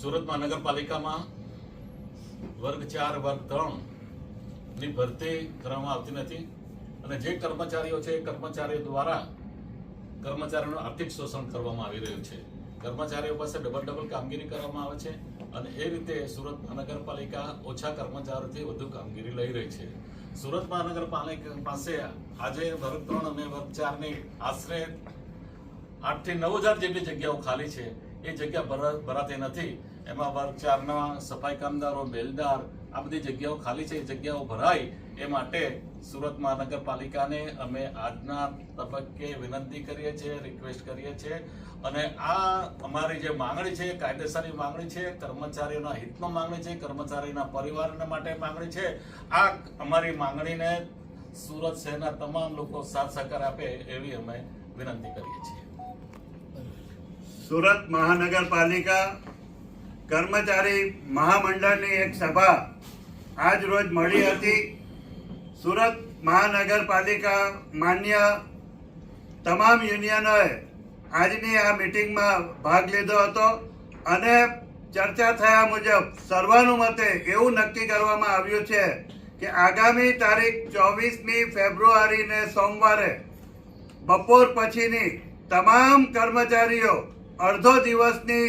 સુરત મહાનગરપાલિકામાં વર્ગ ચાર, વર્ગ ત્રણની ભરતી કરવામાં આવતી નથી. અને જે કર્મચારીઓ છે એ કર્મચારીઓ દ્વારા કર્મચારીઓનું આર્થિક શોષણ કરવામાં આવી રહ્યું છે. કર્મચારીઓ પાસે ડબલ ડબલ કામગીરી કરવામાં આવે છે અને એ રીતે સુરત મહાનગરપાલિકા ઓછા કર્મચારીઓથી વધુ કામગીરી લઈ રહી છે. સુરત મહાનગરપાલિકા પાસે આજે વર્ગ ત્રણ અને વર્ગ ચારની આશરે આઠથી નવ હજાર જેટલી જગ્યાઓ ખાલી છે. એ જગ્યા ભરા- ભરાતી નથી. એમાં વર્ગ ચારના સફાઈ કામદારો, બેલદાર, આ બધી જગ્યાઓ ખાલી છે, એ જગ્યાઓ ભરાય એ માટે સુરત મહાનગરપાલિકાને અમે આજના તબક્કે વિનંતી કરીએ છીએ, રિક્વેસ્ટ કરીએ છીએ. અને આ અમારી જે માંગણી છે, કાયદેસરની માંગણી છે, કર્મચારીઓના હિતમાં માંગણી છે, કર્મચારીના પરિવારના માટે માંગણી છે, આ અમારી માંગણીને સુરત શહેરના તમામ લોકો સાથ સહકાર આપે એવી અમે વિનંતી કરીએ છીએ. સુરત મહાનગરપાલિકા કર્મચારી મહામંડળની એક સભા આજ રોજ મળી હતી. સુરત મહાનગરપાલિકા માન્ય તમામ યુનિયનોએ આજની આ મિટિંગમાં ભાગ લીધો હતો અને ચર્ચા થયા મુજબ સર્વાનુમતે એવું નક્કી કરવામાં આવ્યું છે કે આગામી તારીખ ચોવીસમી ફેબ્રુઆરીને સોમવારે બપોર પછીની તમામ કર્મચારીઓ અડધો દિવસની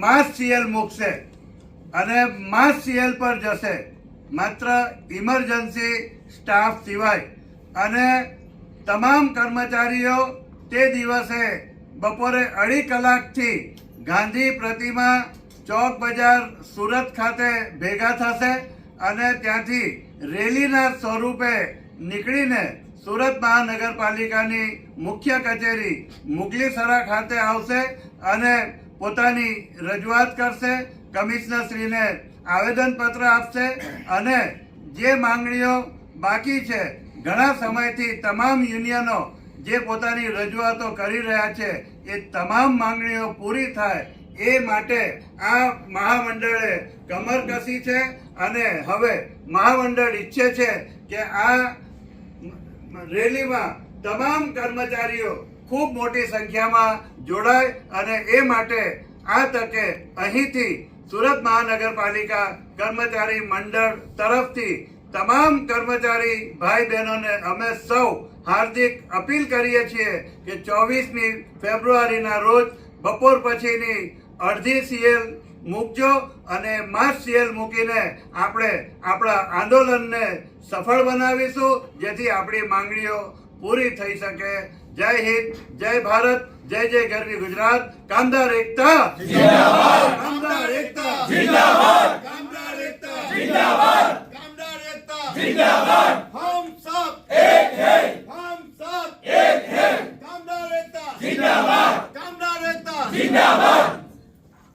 માસ સીએલ મૂકશે અને માસ સીએલ પર જશે. માત્ર ઇમરજન્સી સ્ટાફ સિવાય. અને તમામ કર્મચારીઓ તે દિવસે બપોરે અઢી કલાકથી ગાંધી પ્રતિમા ચોક બજાર સુરત ખાતે ભેગા થશે અને ત્યાંથી રેલીના સ્વરૂપે નીકળીને સુરત મહાનગરપાલિકાની મુખ્ય કચેરી મુગલીસરા ખાતે આવશે અને પોતાની રજૂઆત કરશે. કમિશનરશ્રીને આવેદનપત્ર આપશે અને જે માંગણીઓ બાકી છે, ઘણા સમયથી તમામ યુનિયનો જે પોતાની રજૂઆતો કરી રહ્યા છે, એ તમામ માંગણીઓ પૂરી થાય એ માટે આ મહામંડળે કમર કસી છે અને હવે મહામંડળ ઈચ્છે છે કે આ રેલીમાં તમામ કર્મચારીઓ ખૂબ મોટી સંખ્યામાં જોડાય અને એ માટે આ તકે અહીંથી સુરત મહાનગરપાલિકા કર્મચારી મંડળ તરફથી તમામ કર્મચારી ભાઈ બહેનોને અમે સૌ હાર્દિક અપીલ કરીએ છીએ કે ચોવીસમી ફેબ્રુઆરીના રોજ બપોર પછીની અડધી સીએલ મૂકજો અને માસ સિયલ મૂકીને આપણે આપણા આંદોલનને સફળ બનાવીશું જેથી આપણી માંગણીઓ પૂરી થઈ શકે. જય હિન્દ જય ભારત જય જય ગરવી ગુજરાત. કામદાર એકતા. કામદાર એકતા. કામદાર એકતા. જિંદાબાદ. હમ સબ એક હૈ હમ સબ એક હૈ કામદાર એકતા. જિંદાબાદ. કામદાર એકતા. જિંદાબાદ.